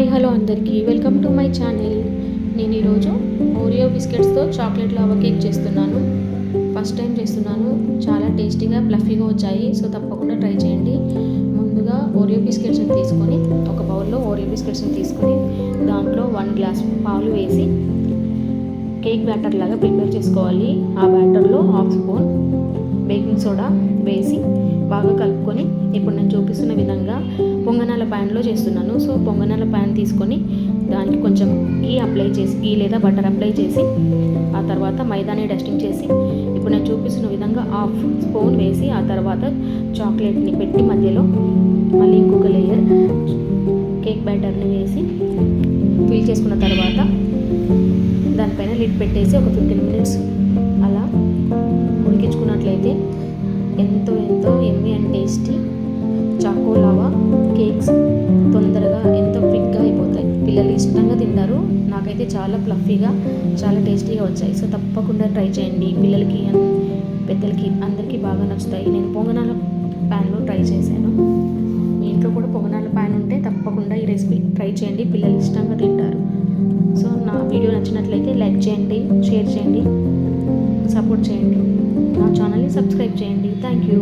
Hi hello అందరికీ. Welcome to my channel. నేను ఈరోజు ఓరియో బిస్కెట్స్తో చాక్లెట్ లావా కేక్ చేస్తున్నాను. ఫస్ట్ టైం చేస్తున్నాను. చాలా టేస్టీగా ప్లఫీగా వచ్చాయి. సో తప్పకుండా ట్రై చేయండి. ముందుగా ఓరియో బిస్కెట్స్ని తీసుకొని ఒక బౌల్లో ఓరియో బిస్కెట్స్ని తీసుకొని దాంట్లో వన్ గ్లాస్ పాలు వేసి కేక్ బ్యాటర్ లాగా ప్రిపేర్ చేసుకోవాలి. ఆ బ్యాటర్లో హాఫ్ స్పూన్ బేకింగ్ సోడా వేసి బాగా కలుపుకొని ఇప్పుడు నేను చూపిస్తున్న విధంగా పొంగనాల ప్యాన్లో చేస్తున్నాను. సో పొంగనాల ప్యాన్ తీసుకొని దానికి కొంచెం గీ అప్లై చేసి గీ లేదా బటర్ అప్లై చేసి ఆ తర్వాత మైదాని డస్టింగ్ చేసి ఇప్పుడు నేను చూపిస్తున్న విధంగా హాఫ్ స్పూన్ వేసి ఆ తర్వాత చాక్లెట్ని పెట్టి మధ్యలో మళ్ళీ ఇంకొక లేయర్ కేక్ బ్యాటర్ని వేసి ఫిల్ చేసుకున్న తర్వాత దానిపైన లిడ్ పెట్టేసి ఒక ఫిఫ్టీన్ మినిట్స్ ఎంతో ఎంతో yummy and tasty choco lava cakes తొందరగా ఎంతో క్విక్గా అయిపోతాయి. పిల్లలు ఇష్టంగా తింటారు. నాకైతే చాలా ఫ్లఫీగా చాలా టేస్టీగా వచ్చాయి. సో తప్పకుండా ట్రై చేయండి. పిల్లలకి పెద్దలకి అందరికీ బాగా నచ్చుతాయి. నేను పొంగనాల ప్యాన్లో ట్రై చేశాను. మీ ఇంట్లో కూడా పొంగనాల ప్యాన్ ఉంటే తప్పకుండా ఈ రెసిపీ ట్రై చేయండి. పిల్లలు ఇష్టంగా తింటారు. సో నా వీడియో నచ్చినట్లయితే లైక్ చేయండి షేర్ చేయండి సపోర్ట్ చేయండి. నా ఛానల్ని సబ్స్క్రైబ్ చేయండి థ్యాంక్ యూ